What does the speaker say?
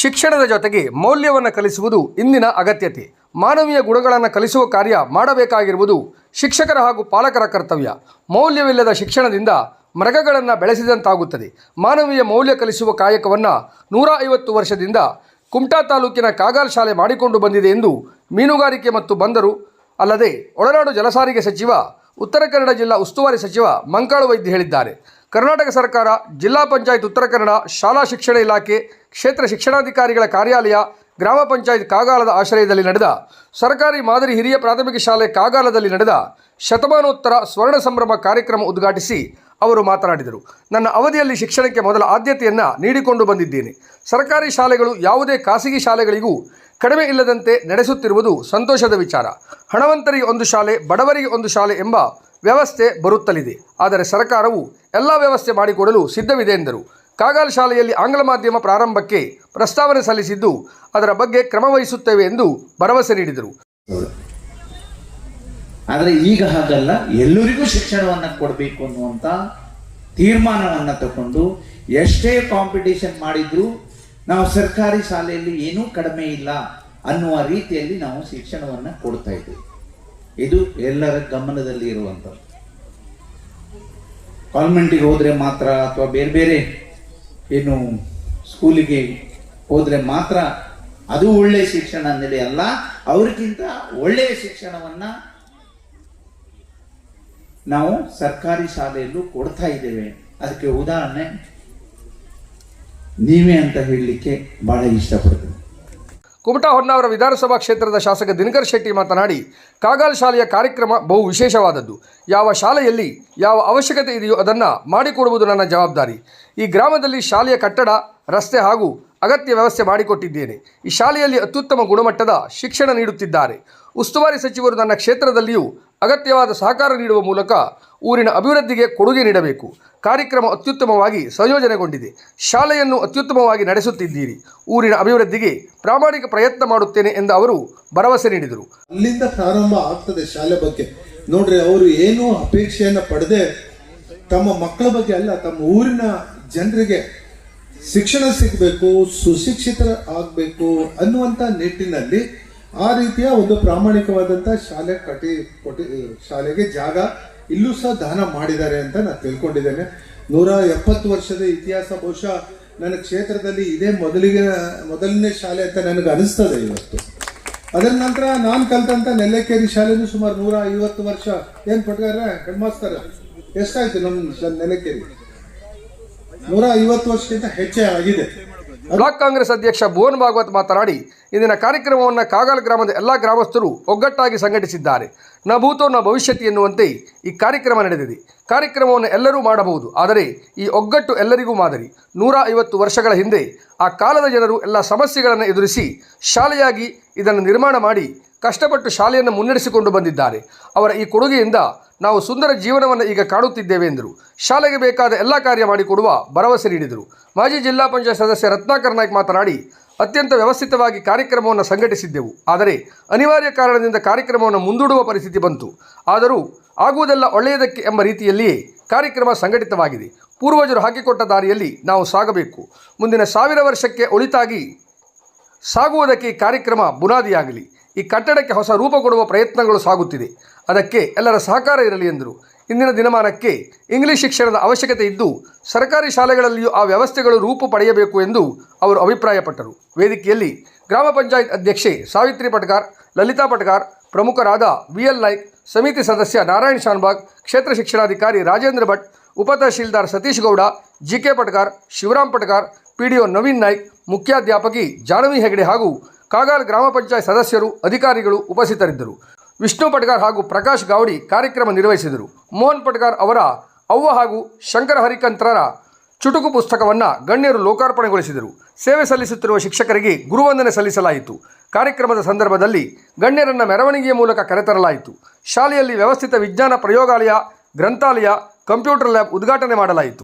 ಶಿಕ್ಷಣದ ಜೊತೆಗೆ ಮೌಲ್ಯವನ್ನು ಕಲಿಸುವುದು ಇಂದಿನ ಅಗತ್ಯತೆ. ಮಾನವೀಯ ಗುಣಗಳನ್ನು ಕಲಿಸುವ ಕಾರ್ಯ ಮಾಡಬೇಕಾಗಿರುವುದು ಶಿಕ್ಷಕರ ಹಾಗೂ ಪಾಲಕರ ಕರ್ತವ್ಯ. ಮೌಲ್ಯವಿಲ್ಲದ ಶಿಕ್ಷಣದಿಂದ ಮೃಗಗಳನ್ನು ಬೆಳೆಸಿದಂತಾಗುತ್ತದೆ. ಮಾನವೀಯ ಮೌಲ್ಯ ಕಲಿಸುವ ಕಾಯಕವನ್ನು ನೂರ ಐವತ್ತು ವರ್ಷದಿಂದ ಕುಮಟಾ ತಾಲೂಕಿನ ಕಾಗಾಲ್ ಶಾಲೆ ಮಾಡಿಕೊಂಡು ಬಂದಿದೆ ಎಂದು ಮೀನುಗಾರಿಕೆ ಮತ್ತು ಬಂದರು. ಅಲ್ಲದೆ ಒಳನಾಡು ಜಲಸಾರಿಗೆ ಸಚಿವ, ಉತ್ತರ ಕನ್ನಡ ಜಿಲ್ಲಾ ಉಸ್ತುವಾರಿ ಸಚಿವ ಮಂಕಾಳು ವೈದ್ಯ ಹೇಳಿದ್ದಾರೆ. ಕರ್ನಾಟಕ ಸರ್ಕಾರ, ಜಿಲ್ಲಾ ಪಂಚಾಯತ್ ಉತ್ತರ ಕನ್ನಡ, ಶಾಲಾ ಶಿಕ್ಷಣ ಇಲಾಖೆ, ಕ್ಷೇತ್ರ ಶಿಕ್ಷಣಾಧಿಕಾರಿಗಳ ಕಾರ್ಯಾಲಯ, ಗ್ರಾಮ ಪಂಚಾಯತ್ ಕಾಗಾಲದ ಆಶ್ರಯದಲ್ಲಿ ನಡೆದ ಸರ್ಕಾರಿ ಮಾದರಿ ಹಿರಿಯ ಪ್ರಾಥಮಿಕ ಶಾಲೆ ಕಾಗಾಲದಲ್ಲಿ ನಡೆದ ಶತಮಾನೋತ್ತರ ಸ್ವರ್ಣ ಸಂಭ್ರಮ ಕಾರ್ಯಕ್ರಮ ಉದ್ಘಾಟಿಸಿ ಅವರು ಮಾತನಾಡಿದರು. ನನ್ನ ಅವಧಿಯಲ್ಲಿ ಶಿಕ್ಷಣಕ್ಕೆ ಮೊದಲ ಆದ್ಯತೆಯನ್ನು ನೀಡಿಕೊಂಡು ಬಂದಿದ್ದೇನೆ. ಸರ್ಕಾರಿ ಶಾಲೆಗಳು ಯಾವುದೇ ಖಾಸಗಿ ಶಾಲೆಗಳಿಗೂ ಕಡಿಮೆ ಇಲ್ಲದಂತೆ ನಡೆಸುತ್ತಿರುವುದು ಸಂತೋಷದ ವಿಚಾರ. ಹಣವಂತರಿಗೆ ಒಂದು ಶಾಲೆ, ಬಡವರಿಗೆ ಒಂದು ಶಾಲೆ ಎಂಬ ವ್ಯವಸ್ಥೆ ಬರುತ್ತಲಿದೆ. ಆದರೆ ಸರ್ಕಾರವು ಎಲ್ಲ ವ್ಯವಸ್ಥೆ ಮಾಡಿಕೊಡಲು ಸಿದ್ಧವಿದೆ ಎಂದರು. ಕಾಗಾಲ್ ಶಾಲೆಯಲ್ಲಿ ಆಂಗ್ಲ ಮಾಧ್ಯಮ ಪ್ರಾರಂಭಕ್ಕೆ ಪ್ರಸ್ತಾವನೆ ಸಲ್ಲಿಸಿದ್ದು ಅದರ ಬಗ್ಗೆ ಕ್ರಮ ವಹಿಸುತ್ತೇವೆ ಎಂದು ಭರವಸೆ ನೀಡಿದರು. ಆದರೆ ಈಗ ಹಾಗಲ್ಲ, ಎಲ್ಲರಿಗೂ ಶಿಕ್ಷಣವನ್ನು ಕೊಡಬೇಕು ಅನ್ನುವಂಥ ತೀರ್ಮಾನವನ್ನು ತಕೊಂಡು ಎಷ್ಟೇ ಕಾಂಪಿಟೇಷನ್ ಮಾಡಿದ್ರು ನಾವು ಸರ್ಕಾರಿ ಶಾಲೆಯಲ್ಲಿ ಏನೂ ಕಡಿಮೆ ಇಲ್ಲ ಅನ್ನುವ ರೀತಿಯಲ್ಲಿ ನಾವು ಶಿಕ್ಷಣವನ್ನು ಕೊಡ್ತಾ ಇದ್ದೀವಿ ಇದು ಎಲ್ಲರ ಗಮನದಲ್ಲಿ ಇರುವಂಥದ್ದು. ಕಾನ್ವೆಂಟಿಗೆ ಹೋದರೆ ಮಾತ್ರ ಅಥವಾ ಬೇರೆ ಬೇರೆ ಏನು ಸ್ಕೂಲಿಗೆ ಹೋದರೆ ಮಾತ್ರ ಅದು ಒಳ್ಳೆಯ ಶಿಕ್ಷಣ ಅನ್ನೋದೇ ಅಲ್ಲ, ಅವರಿಗಿಂತ ಒಳ್ಳೆಯ ಶಿಕ್ಷಣವನ್ನ ನಾವು ಸರ್ಕಾರಿ ಶಾಲೆಯಲ್ಲೂ ಕೊಡ್ತಾ ಇದ್ದೇವೆ. ಅದಕ್ಕೆ ಉದಾಹರಣೆ, ನೀವೇ ಅಂತ ಹೇಳಲಿಕ್ಕೆ ಬಹಳ ಇಷ್ಟಪಡ್ತೀನಿ. ಕುಮಟಾ ಹೊನ್ನಾವರ ವಿಧಾನಸಭಾ ಕ್ಷೇತ್ರದ ಶಾಸಕ ದಿನಕರ್ ಶೆಟ್ಟಿ ಮಾತನಾಡಿ, ಕಾಗಾಲ್ ಶಾಲೆಯ ಕಾರ್ಯಕ್ರಮ ಬಹು ವಿಶೇಷವಾದದ್ದು. ಯಾವ ಶಾಲೆಯಲ್ಲಿ ಯಾವ ಅವಶ್ಯಕತೆ ಇದೆಯೋ ಅದನ್ನು ಮಾಡಿಕೊಡುವುದು ನನ್ನ ಜವಾಬ್ದಾರಿ. ಈ ಗ್ರಾಮದಲ್ಲಿ ಶಾಲೆಯ ಕಟ್ಟಡ, ರಸ್ತೆ ಹಾಗೂ ಅಗತ್ಯ ವ್ಯವಸ್ಥೆ ಮಾಡಿಕೊಟ್ಟಿದ್ದೇನೆ. ಈ ಶಾಲೆಯಲ್ಲಿ ಅತ್ಯುತ್ತಮ ಗುಣಮಟ್ಟದ ಶಿಕ್ಷಣ ನೀಡುತ್ತಿದ್ದಾರೆ. ಉಸ್ತುವಾರಿ ಸಚಿವರು ನನ್ನ ಕ್ಷೇತ್ರದಲ್ಲಿಯೂ ಅಗತ್ಯವಾದ ಸಹಕಾರ ನೀಡುವ ಮೂಲಕ ಊರಿನ ಅಭಿವೃದ್ಧಿಗೆ ಕೊಡುಗೆ ನೀಡಬೇಕು. ಕಾರ್ಯಕ್ರಮ ಅತ್ಯುತ್ತಮವಾಗಿ ಸಂಯೋಜನೆಗೊಂಡಿದೆ. ಶಾಲೆಯನ್ನು ಅತ್ಯುತ್ತಮವಾಗಿ ನಡೆಸುತ್ತಿದ್ದೀರಿ. ಊರಿನ ಅಭಿವೃದ್ಧಿಗೆ ಪ್ರಾಮಾಣಿಕ ಪ್ರಯತ್ನ ಮಾಡುತ್ತೇನೆ ಎಂದು ಅವರು ಭರವಸೆ ನೀಡಿದರು. ಅಲ್ಲಿಂದ ಪ್ರಾರಂಭ ಆಗ್ತದೆ ಶಾಲೆ ಬಗ್ಗೆ. ನೋಡ್ರಿ, ಅವರು ಏನು ಅಪೇಕ್ಷೆಯನ್ನು ಪಡೆದೆ ತಮ್ಮ ಮಕ್ಕಳ ಬಗ್ಗೆ ಅಲ್ಲ, ತಮ್ಮ ಊರಿನ ಜನರಿಗೆ ಶಿಕ್ಷಣ ಸಿಗಬೇಕು ಸುಶಿಕ್ಷಿತರ ಆಗಬೇಕು ಅನ್ನುವಂಥ ನಿಟ್ಟಿನಲ್ಲಿ ಆ ರೀತಿಯ ಒಂದು ಪ್ರಾಮಾಣಿಕವಾದಂತ ಶಾಲೆ ಕಟ್ಟಿ ಕೊಟ್ಟಿ ಶಾಲೆಗೆ ಜಾಗ ಇಲ್ಲೂ ಸಹ ದಾನ ಮಾಡಿದ್ದಾರೆ ಅಂತ ನಾನು ತಿಳ್ಕೊಂಡಿದ್ದೇನೆ. ನೂರ ಎಪ್ಪತ್ತು ವರ್ಷದ ಇತಿಹಾಸ ಬಹುಶಃ ನನ್ನ ಕ್ಷೇತ್ರದಲ್ಲಿ ಇದೇ ಮೊದಲಿಗೆ, ಮೊದಲನೇ ಶಾಲೆ ಅಂತ ನನಗೆ ಅನಿಸ್ತದೆ ಇವತ್ತು. ಅದರ ನಂತರ ನಾನು ಕಲ್ತಂತ ನೆಲ್ಲೆಕೇರಿ ಶಾಲೆನೂ ಸುಮಾರು ನೂರ ಐವತ್ತು ವರ್ಷ. ಏನು ಪಟ್ಗಾರ ಕಣ್ಮಾಸ್ತಾರೆ ಮಾಸ್ತರ ಎಷ್ಟಾಯ್ತು ನಮ್ಮ ನೆಲ್ಲೆಕೇರಿ? ನೂರ ಐವತ್ತು ವರ್ಷಕ್ಕಿಂತ ಹೆಚ್ಚೇ ಆಗಿದೆ. ಬ್ಲಾಕ್ ಕಾಂಗ್ರೆಸ್ ಅಧ್ಯಕ್ಷ ಭುವನ್ ಭಾಗವತ್ ಮಾತನಾಡಿ, ಇಂದಿನ ಕಾರ್ಯಕ್ರಮವನ್ನು ಕಾಗಲ್ ಗ್ರಾಮದ ಎಲ್ಲ ಗ್ರಾಮಸ್ಥರು ಒಗ್ಗಟ್ಟಾಗಿ ಸಂಘಟಿಸಿದ್ದಾರೆ. ನ ಭೂತೋ ನ ಭವಿಷ್ಯತಿ ಎನ್ನುವಂತೆ ಈ ಕಾರ್ಯಕ್ರಮ ನಡೆದಿದೆ. ಕಾರ್ಯಕ್ರಮವನ್ನು ಎಲ್ಲರೂ ಮಾಡಬಹುದು, ಆದರೆ ಈ ಒಗ್ಗಟ್ಟು ಎಲ್ಲರಿಗೂ ಮಾದರಿ. ನೂರ ಐವತ್ತು ವರ್ಷಗಳ ಹಿಂದೆ ಆ ಕಾಲದ ಜನರು ಎಲ್ಲ ಸಮಸ್ಯೆಗಳನ್ನು ಎದುರಿಸಿ ಶಾಲೆಯಾಗಿ ಇದನ್ನು ನಿರ್ಮಾಣ ಮಾಡಿ ಕಷ್ಟಪಟ್ಟು ಶಾಲೆಯನ್ನು ಮುನ್ನಡೆಸಿಕೊಂಡು ಬಂದಿದ್ದಾರೆ. ಅವರ ಈ ಕೊಡುಗೆಯಿಂದ ನಾವು ಸುಂದರ ಜೀವನವನ್ನು ಈಗ ಕಾಣುತ್ತಿದ್ದೇವೆ ಎಂದರು. ಶಾಲೆಗೆ ಬೇಕಾದ ಎಲ್ಲ ಕಾರ್ಯ ಮಾಡಿಕೊಡುವ ಭರವಸೆ ನೀಡಿದರು. ಮಾಜಿ ಜಿಲ್ಲಾ ಪಂಚಾಯತ್ ಸದಸ್ಯ ರತ್ನಾಕರ್ ನಾಯ್ಕ್ ಮಾತನಾಡಿ, ಅತ್ಯಂತ ವ್ಯವಸ್ಥಿತವಾಗಿ ಕಾರ್ಯಕ್ರಮವನ್ನು ಸಂಘಟಿಸಿದ್ದೆವು. ಆದರೆ ಅನಿವಾರ್ಯ ಕಾರಣದಿಂದ ಕಾರ್ಯಕ್ರಮವನ್ನು ಮುಂದೂಡುವ ಪರಿಸ್ಥಿತಿ ಬಂತು. ಆದರೂ ಆಗುವುದೆಲ್ಲ ಒಳ್ಳೆಯದಕ್ಕೆ ಎಂಬ ರೀತಿಯಲ್ಲಿಯೇ ಕಾರ್ಯಕ್ರಮ ಸಂಘಟಿತವಾಗಿದೆ. ಪೂರ್ವಜರು ಹಾಕಿಕೊಟ್ಟ ದಾರಿಯಲ್ಲಿ ನಾವು ಸಾಗಬೇಕು. ಮುಂದಿನ ಸಾವಿರ ವರ್ಷಕ್ಕೆ ಒಳಿತಾಗಿ ಸಾಗುವುದಕ್ಕೆ ಕಾರ್ಯಕ್ರಮ ಬುನಾದಿಯಾಗಲಿ. ಈ ಕಟ್ಟಡಕ್ಕೆ ಹೊಸ ರೂಪ ಕೊಡುವ ಪ್ರಯತ್ನಗಳು ಸಾಗುತ್ತಿದೆ. ಅದಕ್ಕೆ ಎಲ್ಲರ ಸಹಕಾರ ಇರಲಿ ಎಂದರು. ಇಂದಿನ ದಿನಮಾನಕ್ಕೆ ಇಂಗ್ಲಿಷ್ ಶಿಕ್ಷಣದ ಅವಶ್ಯಕತೆ ಇದ್ದು, ಸರ್ಕಾರಿ ಶಾಲೆಗಳಲ್ಲಿಯೂ ಆ ವ್ಯವಸ್ಥೆಗಳು ರೂಪು ಪಡೆಯಬೇಕು ಎಂದು ಅವರು ಅಭಿಪ್ರಾಯಪಟ್ಟರು. ವೇದಿಕೆಯಲ್ಲಿ ಗ್ರಾಮ ಪಂಚಾಯತ್ ಅಧ್ಯಕ್ಷೆ ಸಾವಿತ್ರಿ ಪಟ್ಕಾರ್, ಲಲಿತಾ ಪಟ್ಕಾರ್, ಪ್ರಮುಖರಾದ ವಿ ಎಲ್ ನಾಯ್ಕ್, ಸಮಿತಿ ಸದಸ್ಯ ನಾರಾಯಣ್ ಶಾನ್ಬಾಗ್, ಕ್ಷೇತ್ರ ಶಿಕ್ಷಣಾಧಿಕಾರಿ Rajendra Bhat ಉಪತಹಶೀಲ್ದಾರ್ Satish Gowda, G K Patkar, Shivaram Patkar PDO Naveen Naik, ಮುಖ್ಯಾಧ್ಯಾಪಕಿ Jahnavi Hegde ಹಾಗೂ ಕಾಗಾಲ್ ಗ್ರಾಮ ಪಂಚಾಯತ್ ಸದಸ್ಯರು, ಅಧಿಕಾರಿಗಳು ಉಪಸ್ಥಿತರಿದ್ದರು. ವಿಷ್ಣು ಪಟ್ಗಾರ್ ಹಾಗೂ ಪ್ರಕಾಶ್ ಗಾವಡಿ ಕಾರ್ಯಕ್ರಮ ನಿರ್ವಹಿಸಿದರು. ಮೋಹನ್ ಪಟ್ಗಾರ್ ಅವರ ಅವ್ವ ಹಾಗೂ ಶಂಕರ ಹರಿಕಂತ್ರರ ಚುಟುಕು ಪುಸ್ತಕವನ್ನು ಗಣ್ಯರು ಲೋಕಾರ್ಪಣೆಗೊಳಿಸಿದರು. ಸೇವೆ ಸಲ್ಲಿಸುತ್ತಿರುವ ಶಿಕ್ಷಕರಿಗೆ ಗುರುವಂದನೆ ಸಲ್ಲಿಸಲಾಯಿತು. ಕಾರ್ಯಕ್ರಮದ ಸಂದರ್ಭದಲ್ಲಿ ಗಣ್ಯರನ್ನು ಮೆರವಣಿಗೆಯ ಮೂಲಕ ಕರೆತರಲಾಯಿತು. ಶಾಲೆಯಲ್ಲಿ ವ್ಯವಸ್ಥಿತ ವಿಜ್ಞಾನ ಪ್ರಯೋಗಾಲಯ, ಗ್ರಂಥಾಲಯ, ಕಂಪ್ಯೂಟರ್ ಲ್ಯಾಬ್ ಉದ್ಘಾಟನೆ ಮಾಡಲಾಯಿತು.